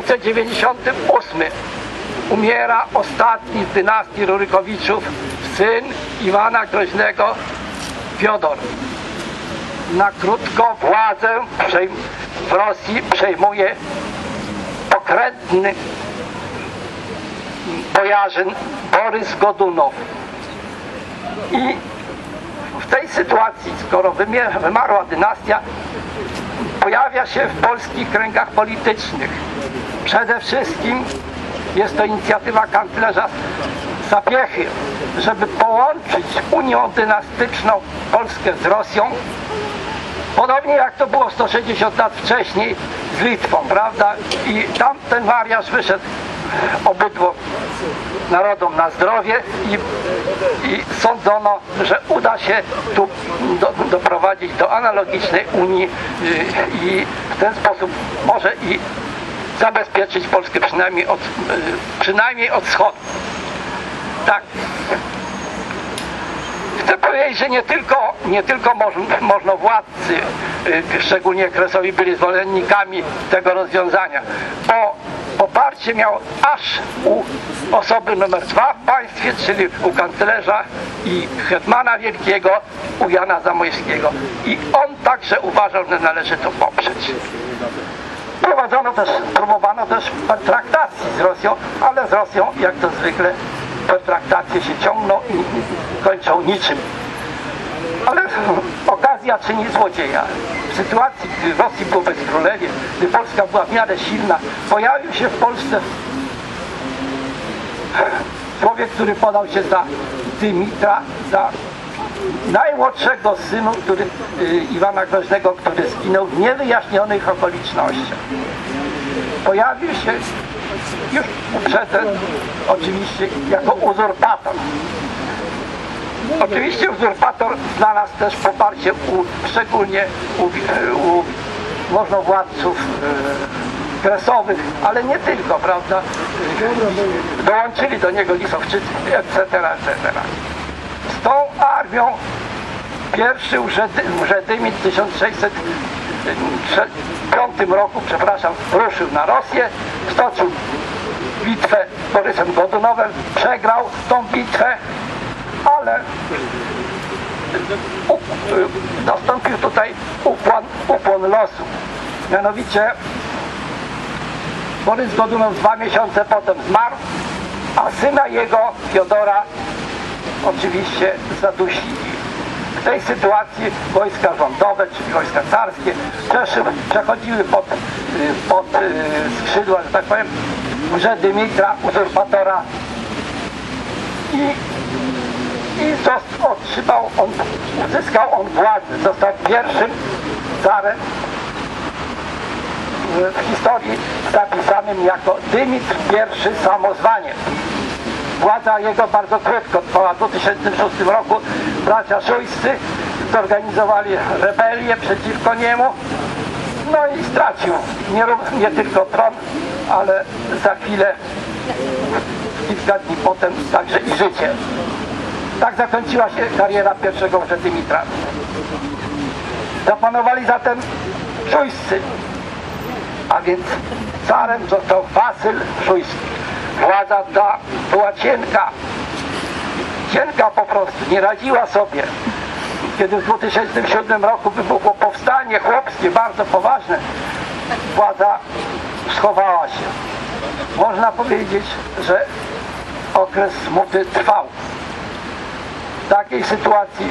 1598 umiera ostatni z dynastii Rurykowiczów, syn Iwana Groźnego, Fiodor. Na krótko władzę w Rosji przejmuje pokrętny bojarzyn Borys Godunow. I w tej sytuacji, skoro wymarła dynastia, pojawia się w polskich kręgach politycznych. Przede wszystkim jest to inicjatywa kanclerza Sapiechy, żeby połączyć Unią dynastyczną Polskę z Rosją, podobnie jak to było 160 lat wcześniej z Litwą, prawda? I tam ten mariaż wyszedł obydwu narodom na zdrowie i, i sądzono, że uda się tu do, doprowadzić do analogicznej Unii y, i w ten sposób może i zabezpieczyć Polskę przynajmniej od, y, przynajmniej od wschodu. Tak. Chcę powiedzieć, że nie tylko, nie tylko moż, możnowładcy, y, szczególnie Kresowi, byli zwolennikami tego rozwiązania, bo poparcie miał aż u osoby numer dwa w państwie, czyli u kanclerza i hetmana wielkiego, u Jana Zamojskiego. I on także uważał, że należy to poprzeć. Prowadzono też, próbowano też pertraktacji z Rosją, ale z Rosją, jak to zwykle, pertraktacje się ciągną i kończą niczym. Ale okazja czyni złodzieja. W sytuacji, gdy Rosji było bezkrólewie, gdy Polska była w miarę silna, pojawił się w Polsce człowiek, który podał się za Dymitra, za najmłodszego synu który, y, Iwana Groźnego, który zginął w niewyjaśnionych okolicznościach. Pojawił się już uprzedem, oczywiście jako uzurpator. Oczywiście uzurpator znalazł też poparcie u, szczególnie u, u możnowładców e, kresowych, ale nie tylko, prawda? Dołączyli do niego Lisowczycy, etc., etc. Tą armią pierwszy Urzedy- Urzedymit w 1605 roku, przepraszam, ruszył na Rosję, stoczył bitwę z Borysem Godunowem, przegrał tą bitwę, ale nastąpił tutaj ukłon, ukłon losu. Mianowicie Borys Godunow dwa miesiące potem zmarł, a syna jego, Fiodora, oczywiście zadusili. W tej sytuacji wojska rządowe, czyli wojska carskie, przechodziły pod, y, pod y, skrzydła, że tak powiem, że Dymitra, uzurpatora i, i otrzymał on, uzyskał on władzę, został pierwszym carem w w historii zapisanym jako Dymitr I Samozwaniec. Władza jego bardzo krótko trwała. W 2006 roku bracia Szujscy zorganizowali rebelię przeciwko niemu. No i stracił nie, nie tylko tron, ale za chwilę, kilka dni potem także i życie. Tak zakończyła się kariera pierwszego Dymitra. Zapanowali zatem Szujscy, a więc carem został Wasyl Szujski. Władza ta była cienka, cienka po prostu, nie radziła sobie. Kiedy w 2007 roku wybuchło powstanie chłopskie, bardzo poważne, władza schowała się. Można powiedzieć, że okres smuty trwał. W takiej sytuacji,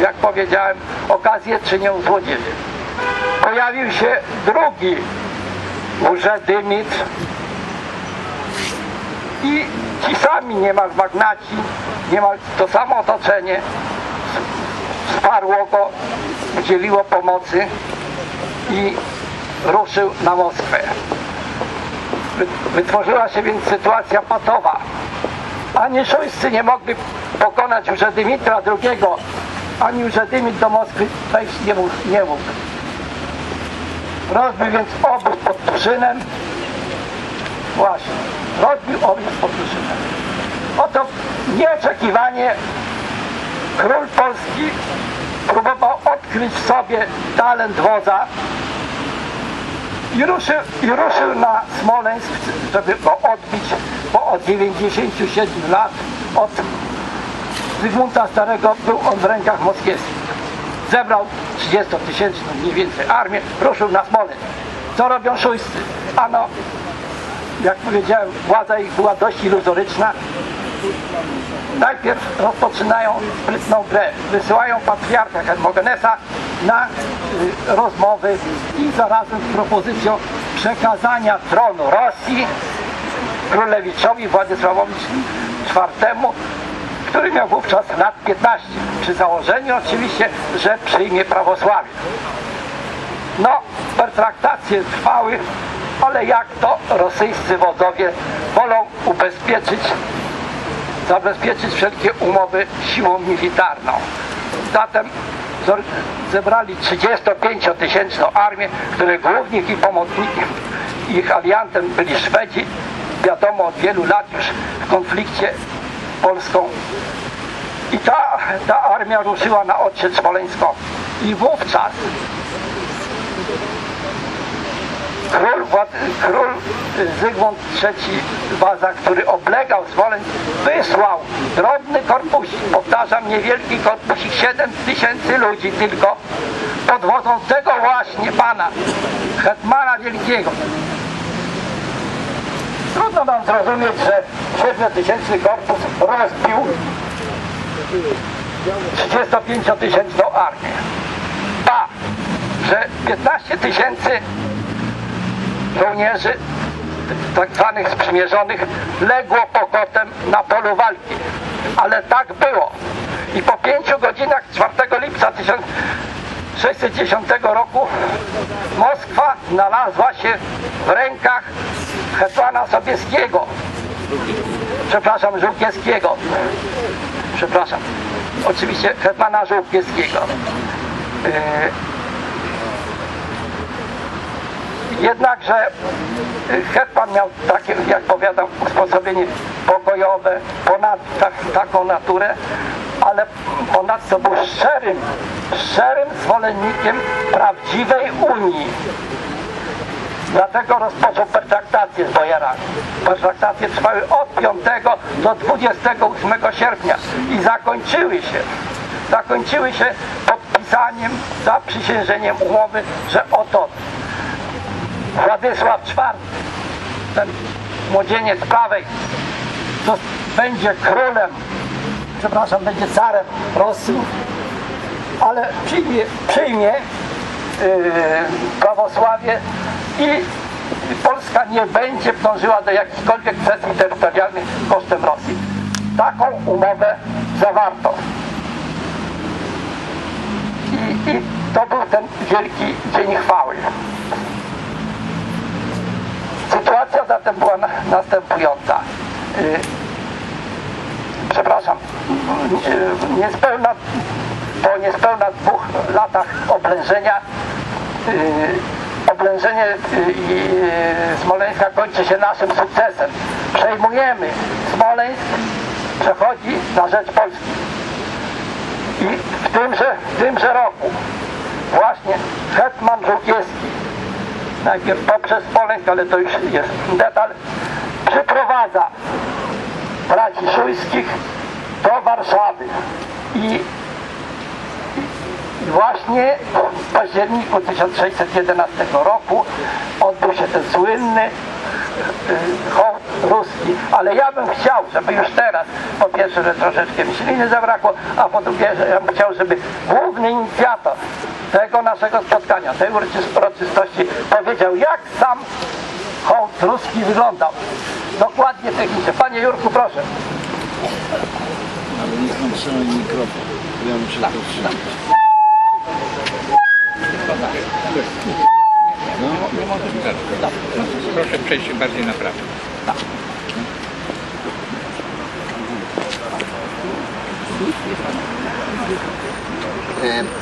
jak powiedziałem, okazję czynią złodzieje. Pojawił się drugi Dymit i ci sami niemal magnaci, niemal to samo otoczenie wsparło go, udzieliło pomocy i ruszył na Moskwę. Wy- Wytworzyła się więc sytuacja patowa. Ani Szujscy nie mogli pokonać Dymitra II, ani Dymit do Moskwy wejść nie mógł. Nie mógł. Rozbił więc obóz pod Tuszynem. Właśnie, rozbił obóz pod Tuszynem. Oto nieoczekiwanie król Polski próbował odkryć w sobie talent wodza i ruszył, i ruszył na Smoleńsk, żeby go odbić, bo od 97 lat od Zygmunta Starego był on w rękach moskiewskich. Zebrał 30-tysięczną mniej więcej armię, ruszył na Smoleńsk. Co robią szujscy? Ano, jak powiedziałem, władza ich była dość iluzoryczna. Najpierw rozpoczynają sprytną grę. Wysyłają patriarcha Hermogenesa na y, rozmowy i zarazem z propozycją przekazania tronu Rosji królewiczowi Władysławowi IV, który miał wówczas lat 15. Przy założeniu oczywiście, że przyjmie prawosławie. No, pertraktacje trwały, ale jak to rosyjscy wodzowie wolą ubezpieczyć, zabezpieczyć wszelkie umowy siłą militarną. Zatem zebrali 35-tysięczną armię, której głównik i pomocnikiem, ich aliantem byli Szwedzi, wiadomo od wielu lat już w konflikcie Polską. I ta, ta armia ruszyła na odsiecz smoleńską. I wówczas Król, król Zygmunt III Waza, który oblegał Smoleńsk, wysłał drobny korpusik, powtarzam, niewielki korpusik, 7 tysięcy ludzi tylko, pod wodzą tego właśnie pana, Hetmana Wielkiego. Trudno nam zrozumieć, że 7 tysięczny korpus rozbił 35-tysięczną armię. A, że 15 tysięcy żołnierzy tak zwanych sprzymierzonych legło pokotem na polu walki. Ale tak było. I po pięciu godzinach 4 lipca 1610 roku Moskwa znalazła się w rękach hetmana Sobieskiego. Przepraszam, Żółkiewskiego. Przepraszam. Oczywiście hetmana Żółkiewskiego. Yy, Jednakże y, hetman miał takie, jak powiadam, usposobienie pokojowe, ponad tak, taką naturę, ale ponadto był szczerym, szczerym zwolennikiem prawdziwej Unii. Dlatego rozpoczął pertraktacje z bojarami. Pertraktacje trwały od 5 do 28 sierpnia i zakończyły się. Zakończyły się podpisaniem, zaprzysiężeniem umowy, że oto Władysław IV, ten młodzieniec prawej, to będzie królem, przepraszam, będzie carem Rosji, ale przyjmie, przyjmie yy, prawosławie i Polska nie będzie dążyła do jakichkolwiek kwestii terytorialnych kosztem Rosji. Taką umowę zawarto. I, I to był ten wielki dzień chwały. Sytuacja zatem była na, następująca. Y, przepraszam, y, niespełna, po niespełna dwóch latach oblężenia y, oblężenie Smoleńska kończy się naszym sukcesem. Przejmujemy Smoleńsk, przechodzi na rzecz Polski. I w tymże, w tymże roku właśnie Hetman Żółkiewski najpierw poprzez Smoleńsk, ale to już jest detal, przyprowadza braci szujskich do Warszawy i, i właśnie w październiku 1611 roku odbył się ten słynny y, hołd ruski, ale ja bym chciał, żeby już teraz, po pierwsze, że troszeczkę mi śliny zabrakło, a po drugie, że ja bym chciał, żeby główny inicjator tego naszego spotkania, tej uroczys- uroczystości powiedział, jak sam hołd ruski wyglądał. Dokładnie technicznie. Panie Jurku, proszę. Ale trzyma mikrofon. Ja muszę to trzymać. Proszę przejść bardziej na prawo.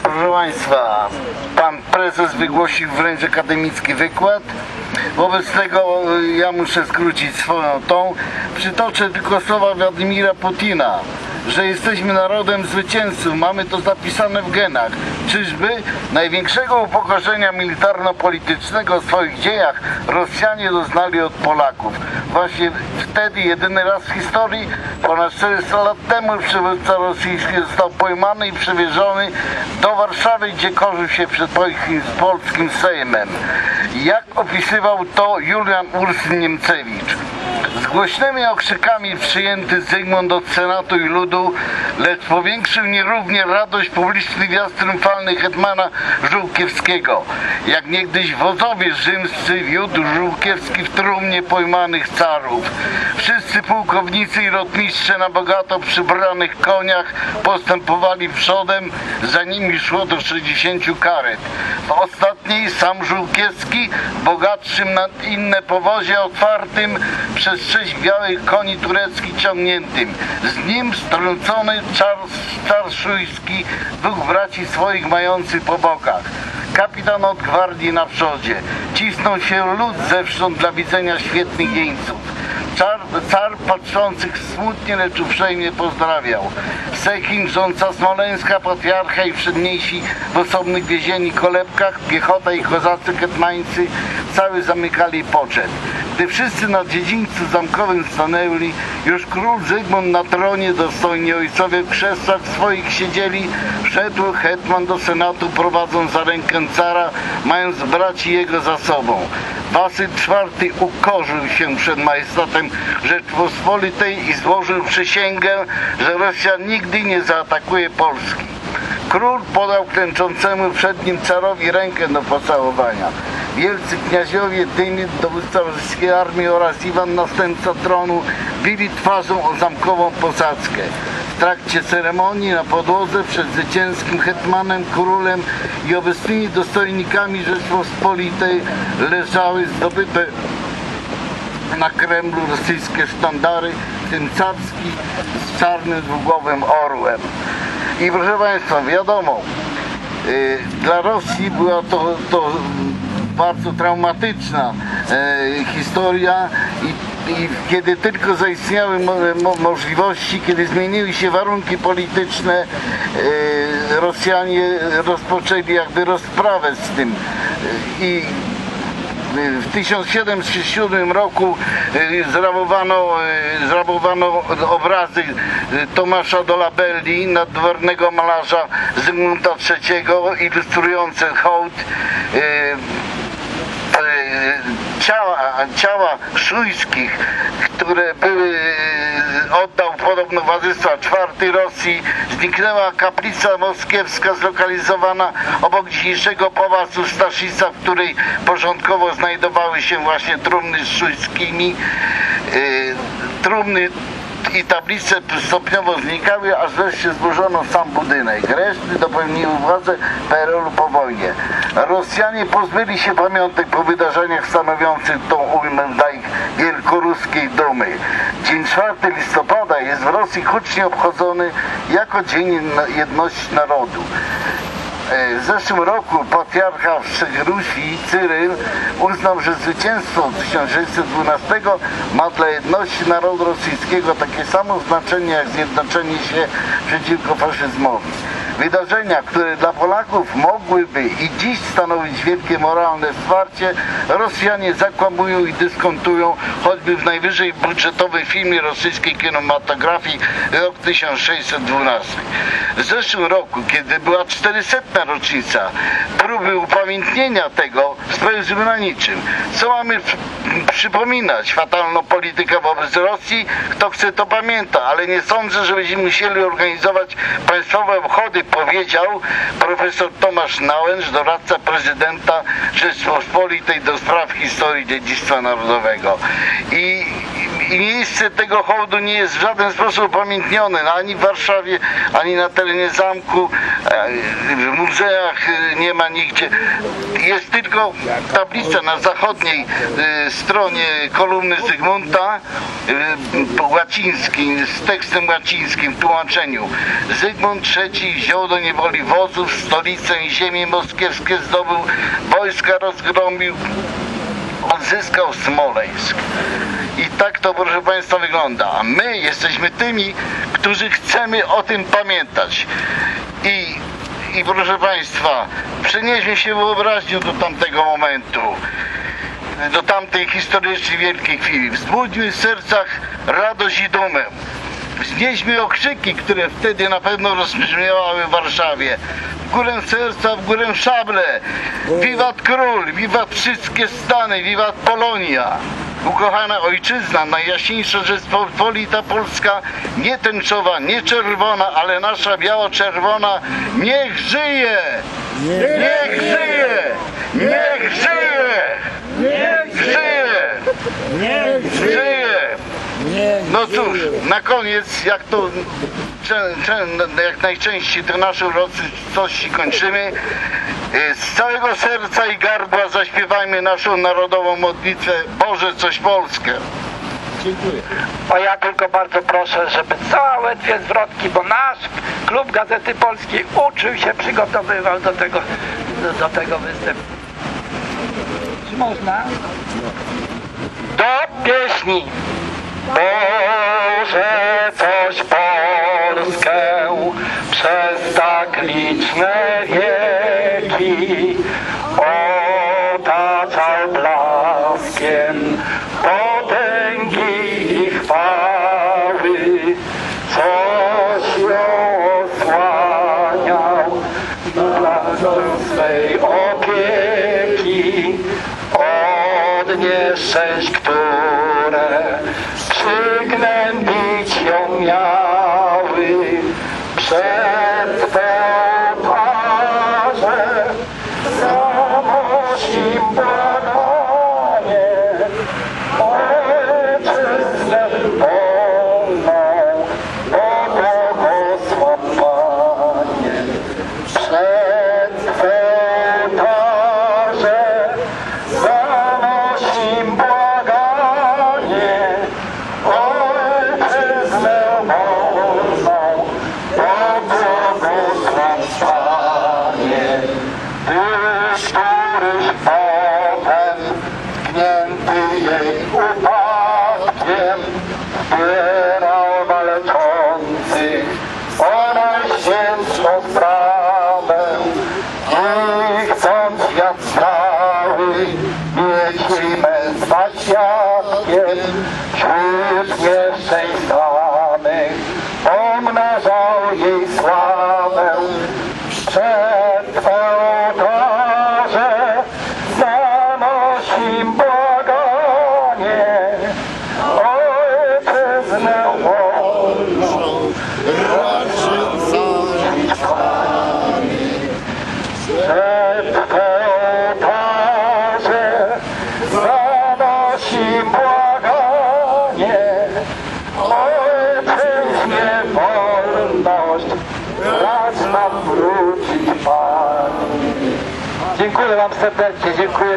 Proszę Państwa, Pan Prezes wygłosił wręcz akademicki wykład. Wobec tego e, ja muszę skrócić swoją tą. Przytoczę tylko słowa Władimira Putina. Że jesteśmy narodem zwycięzców, mamy to zapisane w genach. Czyżby największego upokorzenia militarno-politycznego w swoich dziejach Rosjanie doznali od Polaków. Właśnie wtedy, jedyny raz w historii, ponad 400 lat temu przywódca rosyjski został pojmany i przewieziony do Warszawy, gdzie korzył się przed polskim, Sejmem. Jak opisywał to Julian Ursin Niemcewicz. Z głośnymi okrzykami przyjęty Zygmunt od Senatu i ludu, lecz powiększył nierównie radość publiczny wjazd triumfalny hetmana Żółkiewskiego. Jak niegdyś wozowie rzymscy wiódł Żółkiewski w trumnie pojmanych carów. Wszyscy pułkownicy i rotmistrze na bogato przybranych koniach postępowali przodem, za nimi szło do 60 karet. W ostatniej sam Żółkiewski, bogatszym na inne powozie otwartym, przez sześć białych koni tureckich ciągniętym. Z nim strącony Charles Czarszujski, dwóch braci swoich mających po bokach. Kapitan od gwardii na przodzie. Cisnął się lud zewsząd dla widzenia świetnych jeńców. Czar, car patrzących smutnie, lecz uprzejmie pozdrawiał. Sechin, rządca Smoleńska, patriarcha i przedniejsi w osobnych więzieni kolebkach, piechota i kozacy ketmańcy cały zamykali poczet. Gdy wszyscy na dziedzińcu zamkowym stanęli, już król Zygmunt na tronie, dostojni ojcowie w krzesłach swoich siedzieli, wszedł hetman do senatu prowadząc za rękę cara, mając braci jego za sobą. Wasyl IV ukorzył się przed majestatem Rzeczpospolitej i złożył przysięgę, że Rosja nigdy nie zaatakuje Polski. Król podał klęczącemu przed nim carowi rękę do pocałowania. Wielcy kniaziowie Dymit, dowódca rosyjskiej armii oraz Iwan, następca tronu, bili twarzą o zamkową posadzkę. W trakcie ceremonii na podłodze przed zwycięskim hetmanem, królem i obecnymi dostojnikami Rzeczpospolitej leżały zdobyte na Kremlu rosyjskie sztandary, tym carski z czarnym dwugłowym orłem. I proszę Państwa, wiadomo, y, dla Rosji była to, to bardzo traumatyczna e, historia i, i kiedy tylko zaistniały mo, mo, możliwości, kiedy zmieniły się warunki polityczne, e, Rosjanie rozpoczęli jakby rozprawę z tym. I w 1707 roku e, zrabowano, e, zrabowano obrazy e, Tomasza Dolabelli, nadwornego malarza Zygmunta III, ilustrujące hołd ciała, ciała szujskich, które były, oddał podobno Władysław IV Rosji, zniknęła kaplica moskiewska zlokalizowana obok dzisiejszego pałacu Staszica, w której porządkowo znajdowały się właśnie trumny z szujskimi. E, Trumny i tablice stopniowo znikały, aż wreszcie zburzono sam budynek. Reszty dopełniły władzę PRL-u po wojnie. Rosjanie pozbyli się pamiątek po wydarzeniach stanowiących tą ujmę dla ich wielkoruskiej dumy. Dzień 4 listopada jest w Rosji hucznie obchodzony jako Dzień Jedności Narodu. E, W zeszłym roku patriarcha Wszechrusi Cyryl uznał, że zwycięstwo 1612 ma dla jedności narodu rosyjskiego takie samo znaczenie jak zjednoczenie się przeciwko faszyzmowi. Wydarzenia, które dla Polaków mogłyby i dziś stanowić wielkie moralne wsparcie, Rosjanie zakłamują i dyskontują, choćby w najwyżej budżetowej filmie rosyjskiej kinematografii rok 1612. W zeszłym roku, kiedy była 400 rocznica próby upamiętnienia tego, spełzły na niczym. Co mamy przy- przypominać? Fatalną politykę wobec Rosji? Kto chce to pamięta, ale nie sądzę, że będziemy musieli organizować państwowe obchody, powiedział profesor Tomasz Nałęcz, doradca prezydenta Rzeczpospolitej do spraw historii dziedzictwa narodowego. I, i miejsce tego hołdu nie jest w żaden sposób upamiętnione ani w Warszawie, ani na terenie zamku, e, w muzeach e, nie ma nigdzie. Jest tylko tablica na zachodniej e, stronie kolumny Zygmunta łacińskiej, z tekstem łacińskim w tłumaczeniu. Zygmunt III wziął do niewoli wozów, stolicę i ziemię moskiewskie zdobył, wojska rozgromił, odzyskał Smoleńsk. I tak to, proszę Państwa, wygląda. A my jesteśmy tymi, którzy chcemy o tym pamiętać. I, i proszę Państwa, przenieśmy się wyobraźnią do tamtego momentu do tamtej historycznej wielkiej chwili. Wzbudźmy w sercach radość i dumę. Wznieśmy okrzyki, które wtedy na pewno rozbrzmiewały w Warszawie. W górę serca, w górę szable. Wiwat król, wiwat wszystkie stany, wiwat Polonia. Ukochana ojczyzna, najjaśniejsza Rzeczpospolita Polska, nie tęczowa, nie czerwona, ale nasza biało-czerwona, niech żyje! Niech żyje! Niech żyje! Niech żyje! Niech żyje! No cóż, na koniec, jak to jak najczęściej te nasze uroczystości kończymy, y, z całego serca i gardła zaśpiewajmy naszą narodową modlitwę Boże coś Polskę. O ja tylko bardzo proszę, żeby całe dwie zwrotki, bo nasz klub Gazety Polskiej uczył się, przygotowywał do tego, do, do tego występu. Czy można? Do pieśni. Boże, coś Polskę przez tak liczne wieki otaczał blaskiem potęgi i chwały, coś ją osłaniał dla swej opieki. Od nieszczęść, Sure.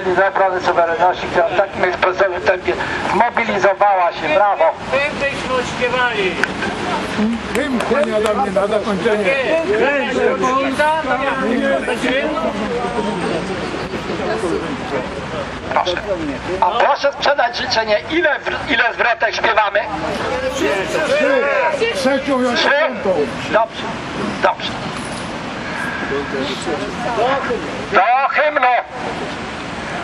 Liza Obrony Suwerenności, która w takim ekspresowym tempie zmobilizowała się, brawo. Tym byśmy odśpiewali. Hymn kłania do mnie na zakończenie. Proszę. A proszę sprzedać życzenie, ile, ile zwrotek śpiewamy? Trzy, trzecią i. Dobrze, dobrze. Do hymnu.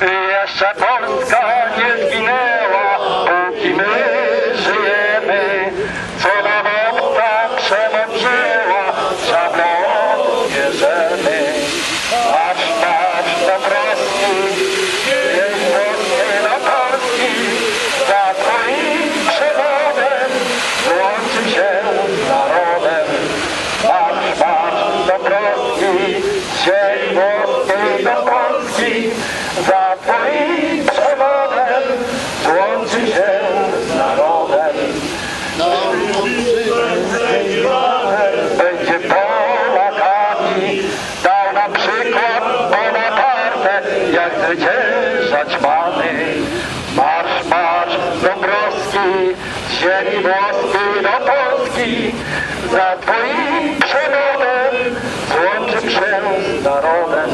Jeszcze Polska nie zginęła, póki my żyjemy. Co nam ziemi włoskiej do Polski, za Twoim przewodem złączy się z narodem.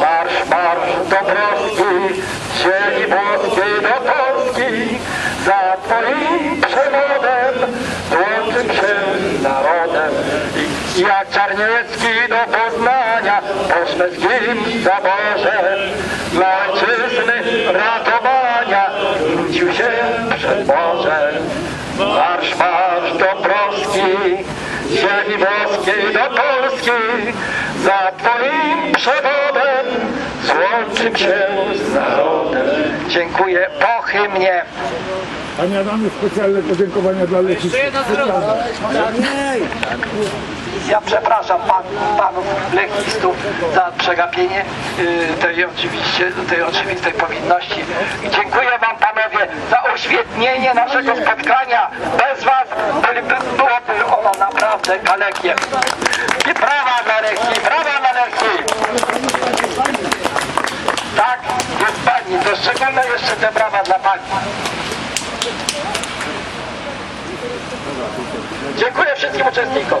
Marsz, marsz Dąbrowski, z ziemi włoskiej do Polski, za Twoim przewodem złączył się z narodem. I jak Czarniecki do Poznania po szwedzkim zaborze dla ojczyzny ratowania zwrócił się przed Boże. Marsz, marsz do Polski, włoskiej do Polski, za Twoim przewodem złączył się z narodem. Dziękuję po hymnie. Panie Adamie, specjalne podziękowania dla strona. Ja przepraszam pan, panów lechistów za przegapienie y, tej oczywiście, tej oczywistej powinności. I dziękuję wam panowie za oświetlenie naszego spotkania. Bez was byliby, byłoby ono naprawdę kalekiem. I brawa dla Lechi, brawa dla Lechi! Tak, jest pani, to szczególne jeszcze te brawa dla pani. Dziękuję wszystkim uczestnikom.